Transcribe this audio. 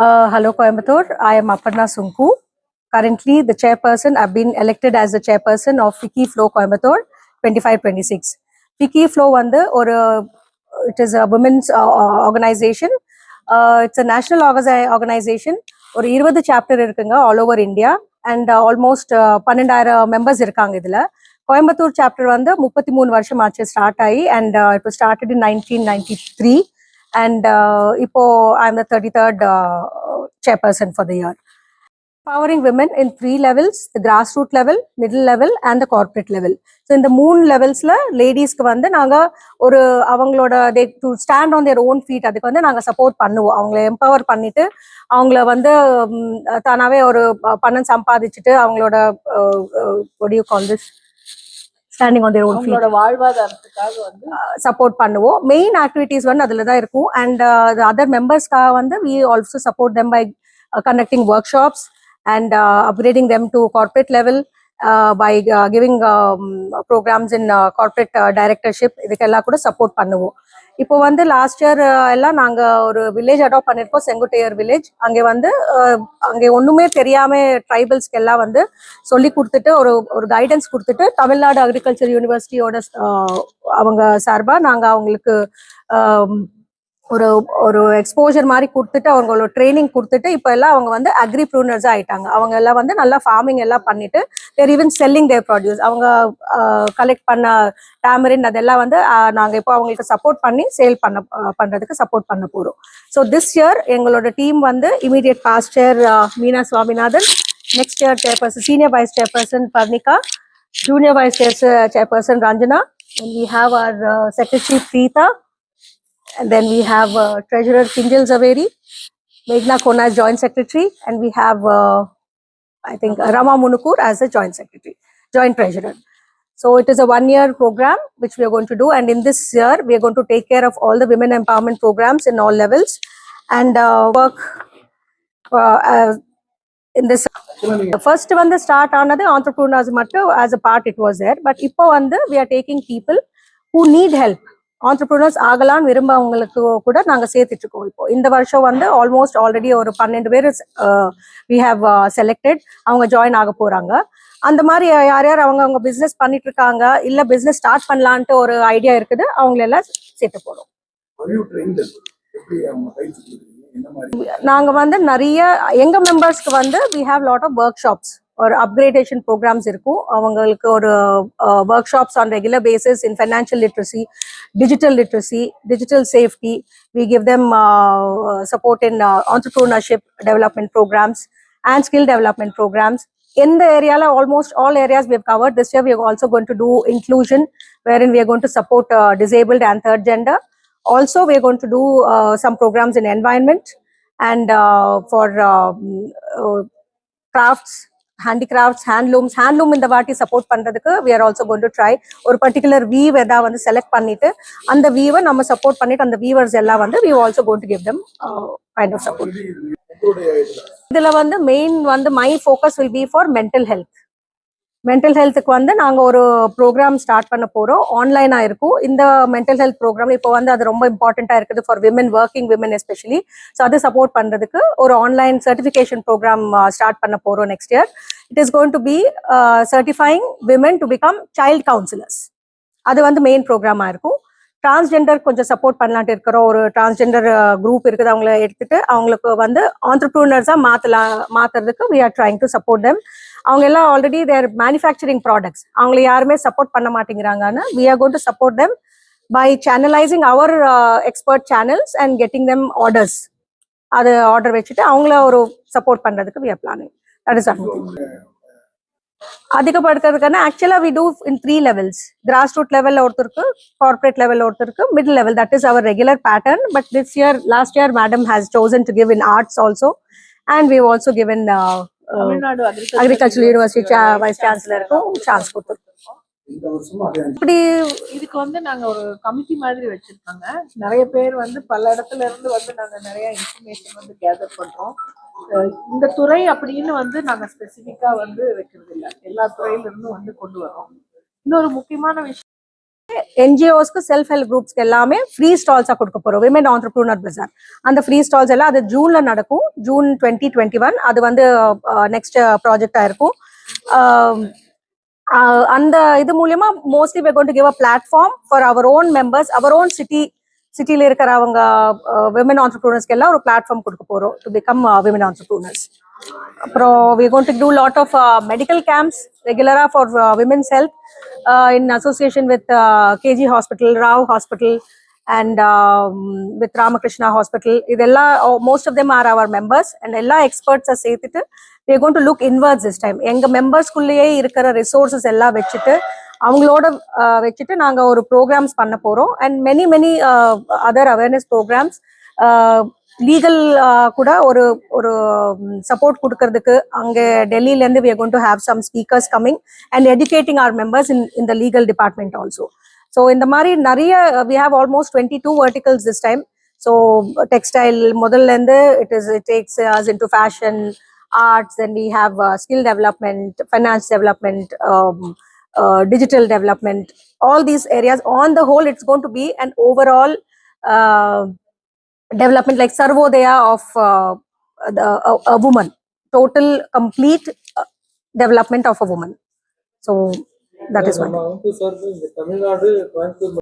Uh, hello, Coimbatore. I am Aparna Sunku. Currently, the chairperson, I've been elected as the chairperson of Fiki Flow Coimbatore 25-26. Fiki Flow வந்து ஒரு it is a women's uh, organization. Uh, it's a national organi- organization. ஒரு இருபது chapter இருக்குங்க all over India and almost பன்னெண்டாயிரம் members இருக்காங்க இதுல Coimbatore chapter வந்து முப்பத்தி மூணு வருஷம் ஆச்சு ஸ்டார்ட் ஆகி அண்ட் இப்போ started in nineteen ninety three and uh, இப்போ I am the thirty third chairperson for the year. Empowering women in three levels the grassroots level, middle level, and the corporate level. So இந்த மூணு லெவல்ஸ்ல லேடிஸ்க்கு வந்து நாங்க ஒரு அவங்களோட they to stand on their own feet அதுக்கு வந்து நாங்க சப்போர்ட் பண்ணுவோம் அவங்கள எம்பவர் பண்ணிட்டு அவங்கள வந்து ம், தானாவே ஒரு பணம் சம்பாதிச்சுட்டு அவங்களோட what do you call this standing on their own feet வாழ்வாதாரத்துக்காக வந்து சப்போர்ட் பண்ணுவோம். மெயின் ஆக்டிவிட்டீஸ் வந்து அதில் தான் இருக்கும் அண்ட் அதர் மெம்பர்ஸ்க்காக வந்து we also support them by conducting workshops and upgrading them to corporate level by giving programmes in corporate directorship இதுக்கெல்லாம் கூட சப்போர்ட் பண்ணுவோம். இப்போ வந்து லாஸ்ட் இயர் எல்லாம் நாங்க ஒரு வில்லேஜ் அடாப்ட் பண்ணியிருக்கோம் செங்குட்டையர் வில்லேஜ் அங்கே வந்து அங்கே ஒண்ணுமே தெரியாம ட்ரைபல்ஸ்க்கு எல்லாம் வந்து சொல்லி கொடுத்துட்டு ஒரு ஒரு கைடன்ஸ் கொடுத்துட்டு தமிழ்நாடு அக்ரிகல்ச்சர் யூனிவர்சிட்டியோட அவங்க சார்பா நாங்க அவங்களுக்கு ஒரு ஒரு எக்ஸ்போஜர் மாதிரி கொடுத்துட்டு அவங்களோட ட்ரைனிங் கொடுத்துட்டு இப்போ எல்லாம் அவங்க வந்து அக்ரி ப்ரூனர்ஸ் ஆயிட்டாங்க. அவங்க எல்லாம் வந்து நல்லா ஃபார்மிங் எல்லாம் பண்ணிட்டு they even selling their produce அவங்க கலெக்ட் பண்ண டேமரின் அதெல்லாம் வந்து நாங்கள் இப்போ அவங்களுக்கு சப்போர்ட் பண்ணி சேல் பண்ண பண்ணுறதுக்கு சப்போர்ட் பண்ண போகிறோம் ஸோ திஸ் இயர் எங்களோட டீம் வந்து immediate past year Meena Swaminathan next year chairperson senior vice chairperson Parnika junior vice chair- chairperson Ranjana we have have our uh, And then we have uh, Treasurer Kinjal Zaveri, Meghna Kona as Joint Secretary, and we have, uh, I think, uh, Rama Munukur as the Joint Secretary, Joint Treasurer. So it is a one-year program which we are going to do. And in this year, we are going to take care of all the women empowerment programs in all levels and uh, work uh, uh, in this. The first one, the start another entrepreneurs matter as a part it was there. But Ipo we are taking people who need help entrepreneurs ஆகலாம்னு விரும்பவங்களுக்கு கூட நாங்க சேர்த்துட்டு இருக்கோம் இப்போ. இந்த வருஷம் வந்து almost already ஒரு பன்னெண்டு பேர் வி ஹேவ் செலக்டட் அவங்க ஜாயின் ஆக போறாங்க. அந்த மாதிரி யார் யார் அவங்க அவங்க பிசினஸ் பண்ணிட்டு இருக்காங்க இல்ல பிசினஸ் ஸ்டார்ட் பண்ணலான்ட்டு ஒரு ஐடியா இருக்குது அவங்கள எல்லாம் சேர்த்து போறோம். Have you trained them? எப்படி அவங்க பயிற்சி கொடுக்குறீங்க என்ன மாதிரி? நாங்க வந்து நிறைய எங்க மெம்பர்ஸ்க்கு வந்து we have lot of workshops ஒரு அப்கிரேடேஷன் ப்ரோக்ராம்ஸ் இருக்கும் அவங்களுக்கு ஒரு workshops on regular basis in financial literacy digital literacy digital safety we give them support in entrepreneurship development programmes and skill development programmes எந்த ஏரியால almost all areas we have covered this year we are also going to do inclusion wherein we are going to support uh, disabled and third gender also we are going to do uh, some programs in environment and uh, for um, uh, crafts handicrafts handlooms. Handloom இந்த வாட்டி support பண்றதுக்கு we are also going to try ஒரு particular weave எதாவது வந்து select பண்ணிட்டு அந்த வீவை நம்ம support பண்ணிட்டு அந்த வீவர்ஸ் எல்லாம் வந்து we are also going to give them uh, kind of support. Already இது உங்களுடைய இதுல. இதுல வந்து மெயின் வந்து my focus will be for mental health mental ஹெல்த்துக்கு வந்து நாங்க ஒரு ப்ரோக்ராம் ஸ்டார்ட் பண்ண போறோம். ஆன்லைனா இருக்கும். இந்த மென்டல் ஹெல்த் ப்ரோக்ராம் இப்போ வந்து அது ரொம்ப இம்பார்ட்டண்ட்டாக இருக்குது for women working women especially so அது சப்போர்ட் பண்றதுக்கு ஒரு ஆன்லைன் சர்டிஃபிகேஷன் ப்ரோக்ராம் ஸ்டார்ட் பண்ண போறோம் next year it is going to be certifying women to become child counsellors அது வந்து மெயின் ப்ரோக்ராமா இருக்கும். டிரான்ஸ்ஜெண்டர் கொஞ்சம் சப்போர்ட் பண்ணலான்ட்டு இருக்கிறோம். ஒரு டிரான்ஸ்ஜெண்டர் குரூப் இருக்குது. அவங்கள எடுத்துட்டு அவங்களுக்கு வந்து ஆண்டர்ப்ரூனர்ஸாக மாத்தலாம் மாத்துறதுக்கு we are trying to support them அவங்க எல்லாம் ஆல்ரெடி தேர் மேனுஃபேக்சரிங் ப்ராடக்ட்ஸ் அவங்களை யாருமே சப்போர்ட் பண்ண மாட்டேங்கிறாங்கன்னு we are gonna to support them by channelizing our expert channels and getting them orders அது ஆர்டர் வச்சுட்டு அவங்கள ஒரு சப்போர்ட் பண்றதுக்கு we are planning that is அதிகப்படுத்துறதுக்கான ஆக்சுவலா we do in three levels grass root லெவல்ல ஒருத்தருக்கு கார்பரேட் லெவல்ல ஒருத்தருக்கு middle level that is our regular pattern but this year last year madam has chosen to give in arts also and we also given uh, Tamil Nadu agriculture university vice சான்சலருக்கும் chance கொடுத்துருக்கோம் இப்படி இதுக்கு வந்து நாங்க ஒரு கமிட்டி மாதிரி வச்சிருக்காங்க. நிறைய பேர் வந்து பல இடத்துல இருந்து வந்து நாங்க நிறைய இன்ஃபர்மேஷன் வந்து கேதர் பண்றோம். இந்த துறை அப்படின்னு வந்து நாங்க ஸ்பெசிஃபிக்கா வந்து வைக்கிறது இல்ல எல்லா துறையில இருந்தும் வந்து கொண்டு வரோம் இன்னொரு முக்கியமான விஷயம் என்ஜிஓஸ்க்கு செல்ஃப் ஹெல்ப் குரூப்ஸ்க்கு எல்லாமே ஃப்ரீ ஸ்டால்ஸாக கொடுக்க போகிறோம் விமன் ஆண்டர்ப்ரூனர் பிசார் அந்த ஃப்ரீ ஸ்டால்ஸ் எல்லாம் அது ஜூனில் நடக்கும். ஜூன் டுவெண்ட்டி டுவெண்ட்டி ஒன் அது வந்து uh, நெக்ஸ்ட் ப்ராஜெக்டாக uh, இருக்கும். Um, uh, அந்த இது மூலியமா mostly we're going to give a platform for our own members our own சிட்டியில் இருக்கிறவங்க விமன் ஆண்டர்ப்ரூனர்ஸ்க்கு எல்லாம் ஒரு பிளாட்ஃபார்ம் கொடுக்க போகிறோம் டு பிகம் விமன் ஆண்டர்ப்ரூனர்ஸ் அப்புறம் we gonna to do lot of medical camps ரெகுலராக for women's health in association with KG hospital Rao hospital and with Ramakrishna hospital இதெல்லாம் most of them are our members and எல்லா எக்ஸ்பர்ட்ஸை சேர்த்துட்டு we gonna to look inwards this time எங்கள் மெம்பர்ஸ்குள்ளேயே இருக்கிற resources எல்லாம் வச்சுட்டு அவங்களோட வச்சுட்டு நாங்கள் ஒரு ப்ரோக்ராம்ஸ் பண்ண போகிறோம் and many many other awareness programmes legal கூட ஒரு ஒரு சப்போர்ட் கொடுக்கறதுக்கு அங்கே டெல்லியிலேருந்து we are gonna to have some speakers coming and educating our members in இந்த லீகல் டிபார்ட்மெண்ட் ஆல்சோ ஸோ இந்த மாதிரி நிறைய we have almost twenty two verticals this time so textile முதல்லேருந்து it is it takes us into fashion arts and we have skill development finance development uh, digital development. All these areas on the whole it's going to be an overall uh, development like sarvodaya of uh, the, a, a woman. Total complete uh, development of a woman. So that is one